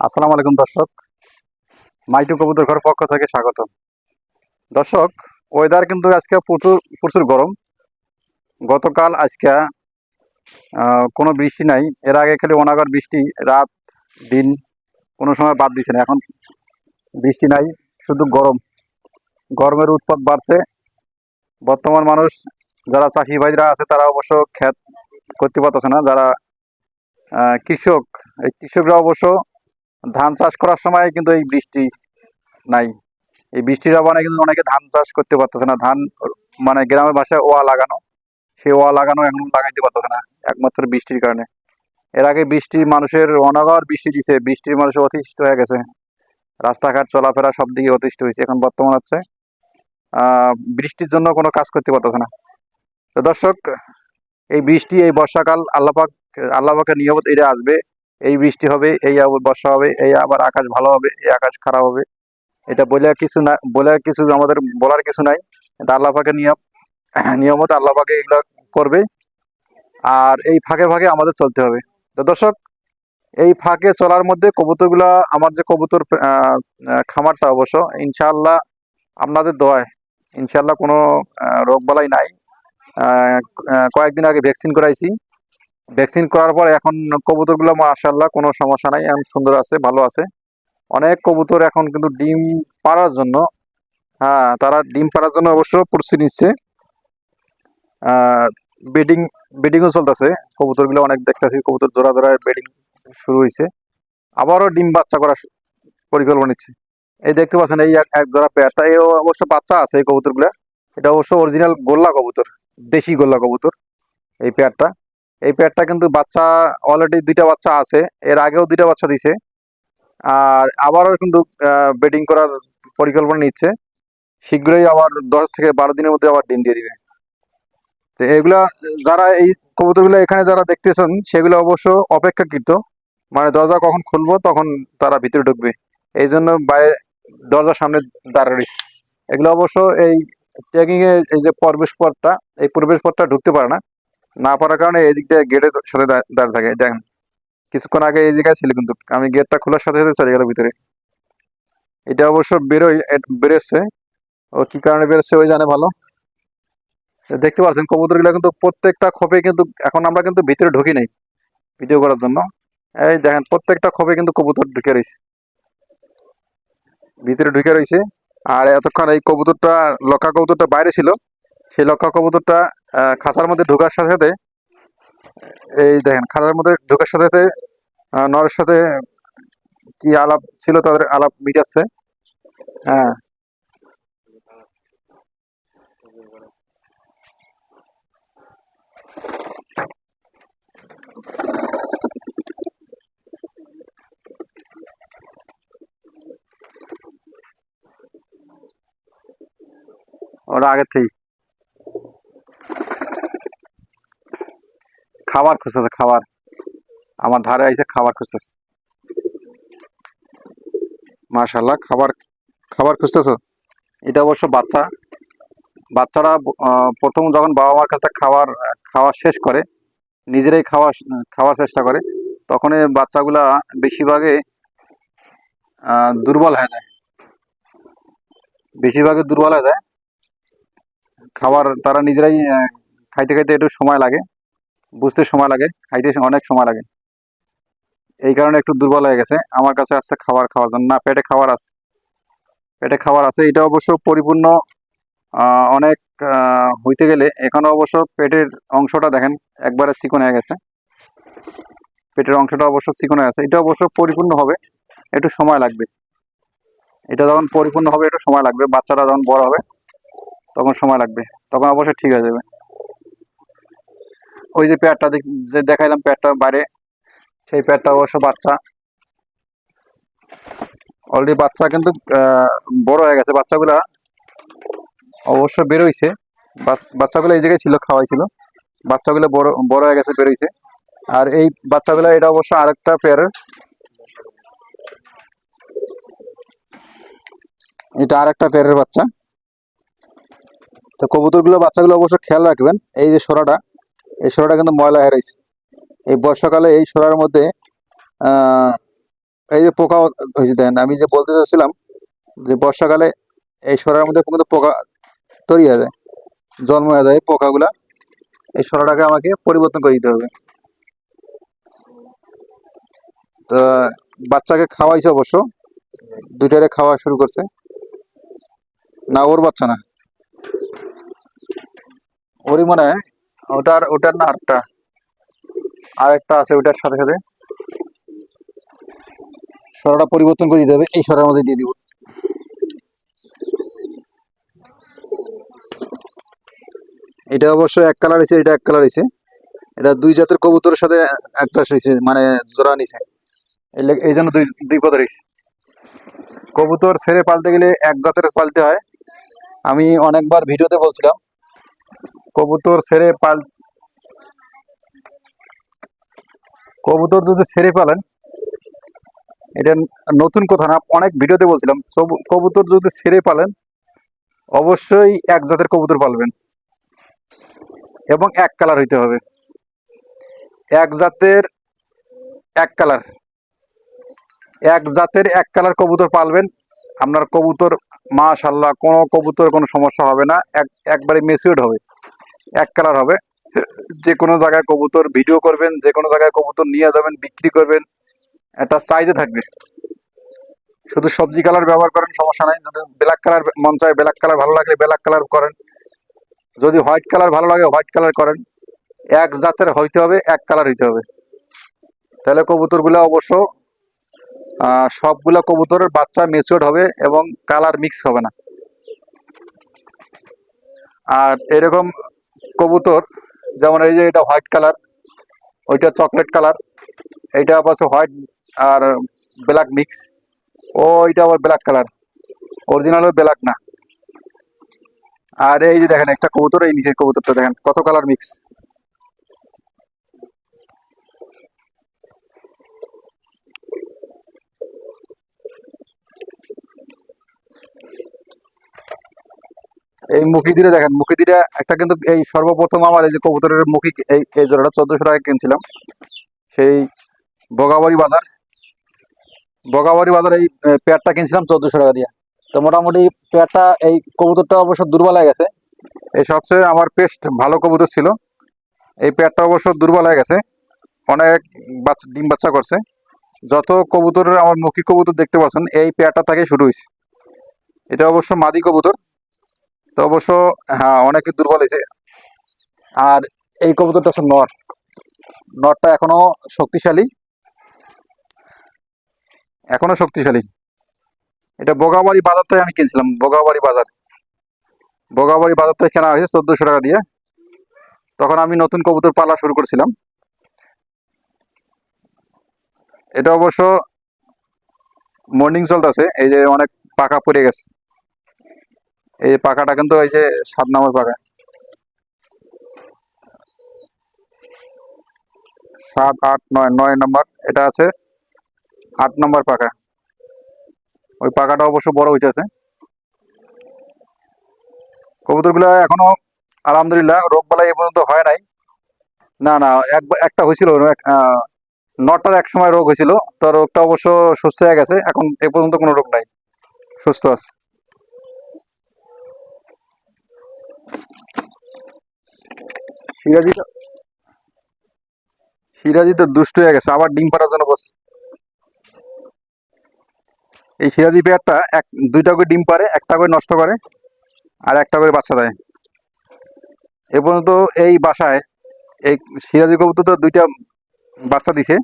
আসসালামু আলাইকুম দর্শক। মাইটু কবুতর ঘর পক্ষ থেকে স্বাগত দর্শক ওয়েদার কিন্তু আজকে প্রচুর প্রচুর গরম। গতকাল আজকে কোনো বৃষ্টি নাই। এর আগে খালি অনাগর বৃষ্টি, রাত, দিন, কোনো সময় বাদ দিচ্ছে না। এখন বৃষ্টি নাই, শুধু গরম। গরমের উৎপাত বাড়ছে। বর্তমান মানুষ, যারা ভাইরা আছে, তারা অবশ্য খ্যাত করতে পারতেছে না। যারা কৃষক, এই কৃষকরা অবশ্য ধান চাষ করার সময় কিন্তু এই বৃষ্টি নাই। এই বৃষ্টির অভাবে কিন্তু অনেকে ধান চাষ করতে পারতেছে না। ধান মানে গ্রামের ভাষায় ওয়া লাগানো সে ওয়া লাগানো এখন লাগাইতে পারতেছে না, একমাত্র বৃষ্টির কারণে। এর আগে বৃষ্টি মানুষের, অনাগর বৃষ্টি দিছে, বৃষ্টির মানুষ অতিষ্ঠ হয়ে গেছে। রাস্তাঘাট চলাফেরা সব দিকে অতিষ্ঠ হয়েছে, এখন বর্তমান হচ্ছে বৃষ্টির জন্য কোনো কাজ করতে পারতেছে না। তো দর্শক, এই বৃষ্টি, এই বর্ষাকাল আল্লাপাক আল্লাপাকের নিয়মত এটা আসবে। এই বৃষ্টি হবে, এই আবার বর্ষা হবে, এই আবার আকাশ ভালো হবে, এই আকাশ খারাপ হবে। এটা বলে কিছু না বলে কিছু আমাদের বলার কিছু নাই। এটা আল্লাহ পাকের নিয়ম নিয়মত আল্লাহ পাকে এগুলো করবে। আর এই ফাঁকে ফাঁকে আমাদের চলতে হবে। তো দর্শক, এই ফাঁকে চলার মধ্যে কবুতরগুলা, আমার যে কবুতর খামারটা অবশ্য, ইনশাআল্লাহ আপনাদের দোয়ায়, ইনশাআল্লাহ কোনো রোগ বালাই নাই। কয়েকদিন আগে ভ্যাকসিন করাইছি। ভ্যাকসিন করার পর এখন কবুতরগুলো মাশাআল্লাহ কোনো সমস্যা নাই, এখন সুন্দর আছে, ভালো আছে। অনেক কবুতর এখন কিন্তু ডিম পাড়ার জন্য হ্যাঁ তারা ডিম পাড়ার জন্য অবশ্য প্রস্তুতি নিচ্ছে। বেডিং, বেডিংও চলতেছে, কবুতরগুলো অনেক দেখতেছি, কবুতর জোড়া জোড়া বেডিং শুরু হয়েছে। আবারও ডিম বাচ্চা করার পরিকল্পনা নিচ্ছে। এই দেখতে পাচ্ছেন, এই এক জোড়া পেয়ারটা এই অবশ্য বাচ্চা আছে এই কবুতরগুলো। এটা অবশ্য অরিজিনাল গোল্লা কবুতর, দেশি গোল্লা কবুতর, এই পেয়ারটা এই পেয়ারটা কিন্তু বাচ্চা অলরেডি দুইটা বাচ্চা আছে। এর আগেও দুইটা বাচ্চা দিছে। আর আবারও কিন্তু বেডিং করার পরিকল্পনা নিচ্ছে। শীঘ্রই আবার দশ থেকে বারো দিনের মধ্যে আবার ডিম দিয়ে দিবে। তো এগুলা যারা এই কবুতরগুলো এখানে যারা দেখতেছেন, সেগুলো অবশ্য অপেক্ষাকৃত। মানে দরজা কখন খুলবো, তখন তারা ভিতরে ঢুকবে। এই জন্য বাইরে দরজার সামনে দাঁড়িয়ে রয়েছে। এগুলো অবশ্য এই ট্রেকিং এর এই যে প্রবেশ পথটা, এই প্রবেশ পথটা ঢুকতে পারে না। না পারার কারণে এই দিক দিয়ে গেটের সাথে দাঁড়িয়ে থাকে। দেখেন, কিছুক্ষণ আগে এই জায়গায় ছিল, কিন্তু আমি গেটটা খোলার সাথে সাথে চলে গেল ভিতরে। এটা অবশ্য বেরোই বেরোচ্ছে। ও কি কারণে বেরোচ্ছে, ওই জানে ভালো। দেখতে পাচ্ছেন, কবুতরগুলো কিন্তু প্রত্যেকটা খোপে কিন্তু, এখন আমরা কিন্তু ভিতরে ঢুকি নাই ভিডিও করার জন্য। এই দেখেন, প্রত্যেকটা খোপে কিন্তু কবুতর ঢুকে রয়েছে। ভিতরে ঢুকে রয়েছে। আর এতক্ষণ এই কবুতরটা লক্ষা কবুতরটা বাইরে ছিল। সেই লক্ষা কবুতরটা খাঁচার মধ্যে ঢোকার সাথে সাথে, এই দেখেন, খাঁচার মধ্যে ঢোকার সাথে সাথে নরের সাথে কি আলাপ ছিল তাদের আলাপ মিটাচ্ছে হ্যাঁ। ওরা আগের থেকেই। খাবার খুঁজতেছে, খাবার। আমার ধারে আইসে খাবার খুঁজতেছে। মাশাল্লাহ খাবার খাবার খুঁজতেছো? এটা অবশ্য বাচ্চা। বাচ্চারা প্রথম যখন বাবা মার কাছে খাবার, খাওয়া শেষ করে, নিজেরাই খাওয়া, খাওয়ার চেষ্টা করে তখন বাচ্চাগুলা বেশিরভাগে দুর্বল হয়ে যায়। বেশিরভাগে দুর্বল হয়ে যায়। খাবার তারা নিজেরাই খাইতে খাইতে একটু সময় লাগে। বুঝতে সময় লাগে, খাইতে অনেক সময় লাগে। এই কারণে একটু দুর্বল হয়ে গেছে। আমার কাছে আসছে খাবার খাওয়ার জন্য। না, পেটে খাবার আছে। পেটে খাবার আছে। এটা অবশ্য পরিপূর্ণ অনেক হইতে গেলে এখানে অবশ্য পেটের অংশটা দেখেন, একবারে চিকন হয়ে গেছে। পেটের অংশটা অবশ্য চিকন হয়ে গেছে। এটা অবশ্য পরিপূর্ণ হবে, একটু সময় লাগবে। এটা যখন পরিপূর্ণ হবে, একটু সময় লাগবে। বাচ্চারা যখন বড় হবে, তখন সময় লাগবে। তখন অবশ্যই ঠিক হয়ে যাবে। ওই যে পেয়ারটা দেখ- যে দেখাইলাম পেয়ারটা বাইরে, সেই পেয়ারটা অবশ্য বাচ্চা। অলরেডি বাচ্চা কিন্তু বড় হয়ে গেছে। বাচ্চাগুলা অবশ্য বেরোইছে। বাচ্চাগুলো এই জায়গায় ছিল, খাওয়াইছিল। বাচ্চাগুলো বড় বড় হয়ে গেছে, বেরোইছে। আর এই বাচ্চাগুলো, এটা অবশ্য আরেকটা পেয়ারের এটা আরেকটা পেয়ারের বাচ্চা। তো কবুতরগুলো, বাচ্চাগুলো অবশ্য খেয়াল রাখবেন। এই যে সোরাটা এই সোরাটা কিন্তু ময়লা হেরাইছে। এই বর্ষাকালে এই সরার মধ্যে এই যে পোকা হয়েছে দেখেন, আমি যে বলতে চাচ্ছিলাম যে বর্ষাকালে এই সরার মধ্যে কিন্তু পোকা তৈরি হয়ে যায়, জন্ম হয়ে যায় পোকাগুলা। এই সরাটাকে আমাকে পরিবর্তন করে দিতে হবে। তো, বাচ্চাকে খাওয়াইছে অবশ্য, দুইটারে খাওয়া শুরু করছে। না, ওর বাচ্চা না। ওরই মনে হয় ওটার ওটার না আরেকটা। আরেকটা আছে ওটার সাথে সাথে। সরাটা পরিবর্তন করে দিতে হবে, এই সরার মধ্যে দিয়ে দিব। এটা অবশ্য এক কালার হয়েছে, এটা এক কালার হয়েছে। এটা দুই জাতের কবুতরের সাথে এক চাষ হয়েছে মানে জোড়া নিছে। এই জন্য দুই দুই পদের হয়েছে। কবুতর ছেড়ে পালতে গেলে এক জাতের পালতে হয়। আমি অনেকবার ভিডিওতে বলছিলাম কবুতর ছেড়ে পাল কবুতর যদি ছেড়ে পালেন, এটা নতুন কথা না, অনেক ভিডিওতে বলছিলাম কবুতর যদি ছেড়ে পালেন, অবশ্যই এক জাতের কবুতর পালবেন। এবং এক কালার হইতে হবে। এক জাতের এক কালার। এক জাতের এক কালার কবুতর পালবেন, আপনার কবুতর মাশাল্লাহ কোনো কবুতর কোনো সমস্যা হবে না, এক একবারে মেসিউড হবে। এক কালার হবে। যে কোনো জায়গায় কবুতর ভিডিও করবেন, যে কোনো জায়গায় কবুতর নিয়ে যাবেন, বিক্রি করবেন একটা চাইতে থাকবে। শুধু সবজি কালার ব্যবহার করেন, সমস্যা নাই। যদি ব্ল্যাক কালার মন চায় ব্ল্যাক কালার ভালো লাগলে ব্ল্যাক কালার করেন। যদি হোয়াইট কালার ভালো লাগে হোয়াইট কালার করেন। এক জাতের হইতে হবে, এক কালার হইতে হবে। তাহলে কবুতরগুলো অবশ্য সবগুলো কবুতরের বাচ্চা মেচিওর হবে এবং কালার মিক্স হবে না। আর এরকম কবুতর, যেমন এই যে এটা হোয়াইট কালার ওইটা চকলেট কালার এইটা অবশ্য হোয়াইট আর ব্ল্যাক মিক্স ও এটা আবার ব্ল্যাক কালার অরিজিনাল ব্ল্যাক না। আর এই যে দেখেন একটা কবুতর, এই নিচের কবুতরটা দেখেন, কত কালার মিক্স এই মুখি দিয়ে দেখেন মুখি দিয়ে একটা কিন্তু এই সর্বপ্রথম আমার এই যে কবুতরের মুখি, এই এই জোড়াটা চোদ্দশো টাকা কিনছিলাম। সেই বগাবাড়ি বাজার বগাবাড়ি বাজার এই পেয়ারটা কিনছিলাম চোদ্দশো টাকা দিয়ে। তো মোটামুটি পেয়ারটা, এই কবুতরটা অবশ্য দুর্বল হয়ে গেছে। এই সবচেয়ে আমার পেস্ট ভালো কবুতর ছিল। এই পেয়ারটা অবশ্য দুর্বল হয়ে গেছে। অনেক বাচ্চা ডিম বাচ্চা করছে। যত কবুতরের আমার মুখী কবুতর দেখতে পাচ্ছেন, এই পেয়ারটা থেকে শুরু হয়েছে। এটা অবশ্য মাদি কবুতর। তো অবশ্য হ্যাঁ অনেক দুর্বল হয়েছে। আর এই কবুতরটা হচ্ছে নর। নরটা এখনও শক্তিশালী। এখনও শক্তিশালী। এটা বগাবাড়ি বাজার থেকে আমি কিনছিলাম বগাবাড়ি বাজার। বগাবাড়ি বাজার থেকে কেনা হয়েছে চোদ্দশো টাকা দিয়ে। তখন আমি নতুন কবুতর পালা শুরু করেছিলাম। এটা অবশ্য মর্নিং চলতেছে, এই যে অনেক পাকা পড়ে গেছে। এই পাকাটা কিন্তু এই যে সাত নম্বর পাকা সাত, আট, নয় নয় নম্বর, এটা আছে আট নম্বর পাকা ওই পাকাটা অবশ্য বড় হইতেছে। কবুতরগুলো এখনও আলহামদুলিল্লাহ রোগ বালাই এ পর্যন্ত হয় নাই। না না, এক, একটা হয়েছিল নটার এক সময় রোগ হয়েছিল। তো রোগটা অবশ্য সুস্থ হয়ে গেছে। এখন এ পর্যন্ত কোনো রোগ নাই। সুস্থ আছে। সিরাজি তো দুষ্ট হয়ে গেছে, আবার ডিম পাড়ার জন্য বস এই সিরাজি পেয়ারটা এক দুইটা করে ডিম পারে একটা করে নষ্ট করে, আর একটা করে বাচ্চা দেয়। এ পর্যন্ত এই বাসায় এই সিরাজি কবুতর তো দুইটা বাচ্চা দিছে।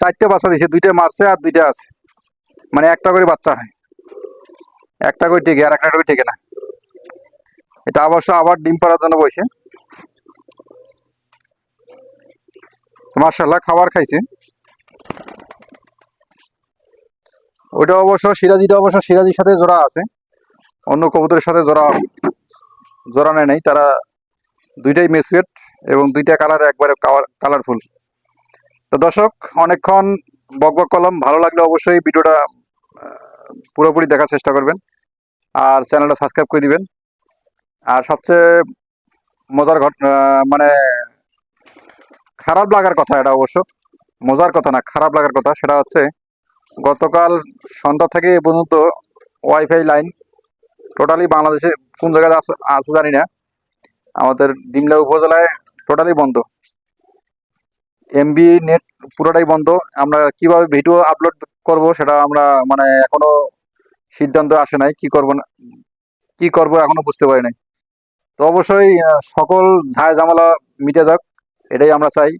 চারটে বাচ্চা দিছে, দুইটা মারছে আর দুইটা আছে। মানে একটা করে বাচ্চা হয়। একটা করে টেকে, আর একটা করে টেকে না। এটা অবশ্য আবার ডিম পাড়ার জন্য বসে মার্শাল্লাহ খাবার খাইছে। ওইটা অবশ্য সিরাজিটা অবশ্য সিরাজির সাথে জোড়া আছে। অন্য কবুতরের সাথে জোড়া জোড়া নেয় নাই। তারা দুইটাই মেসুয়েট এবং দুইটা কালার একবারে কালারফুল তো দর্শক, অনেকক্ষণ বক বক করলাম। ভালো লাগলে অবশ্যই ভিডিওটা পুরোপুরি দেখার চেষ্টা করবেন। আর চ্যানেলটা সাবস্ক্রাইব করে দিবেন। আর সবচেয়ে মজার ঘটনা মানে খারাপ লাগার কথা এটা অবশ্য। মজার কথা না, খারাপ লাগার কথা। সেটা হচ্ছে গতকাল সন্ধ্যা থেকে এ পর্যন্ত ওয়াইফাই লাইন টোটালি বাংলাদেশে কোন জায়গায় আছে জানি না। আমাদের ডিমলা উপজেলায় টোটালি বন্ধ। এমবি নেট পুরোটাই বন্ধ। আমরা কীভাবে ভিডিও আপলোড করব সেটা আমরা মানে এখনও সিদ্ধান্ত আসে নাই। কি করব না কি করব এখনও বুঝতে পারি নাই। তো অবশ্যই সকল ঝায় ঝামেলা মিটে যাক, এটাই আমরা চাই,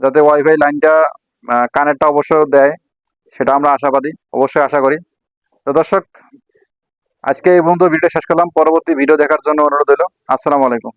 যাতে ওয়াইফাই লাইনটা কানেরটা অবশ্যই দেয়, সেটা আমরা আশাবাদী, অবশ্যই আশা করি। তো দর্শক, আজকে এই পর্যন্ত ভিডিও শেষ করলাম, পরবর্তী ভিডিও দেখার জন্য অনুরোধ হলো আসসালামু আলাইকুম।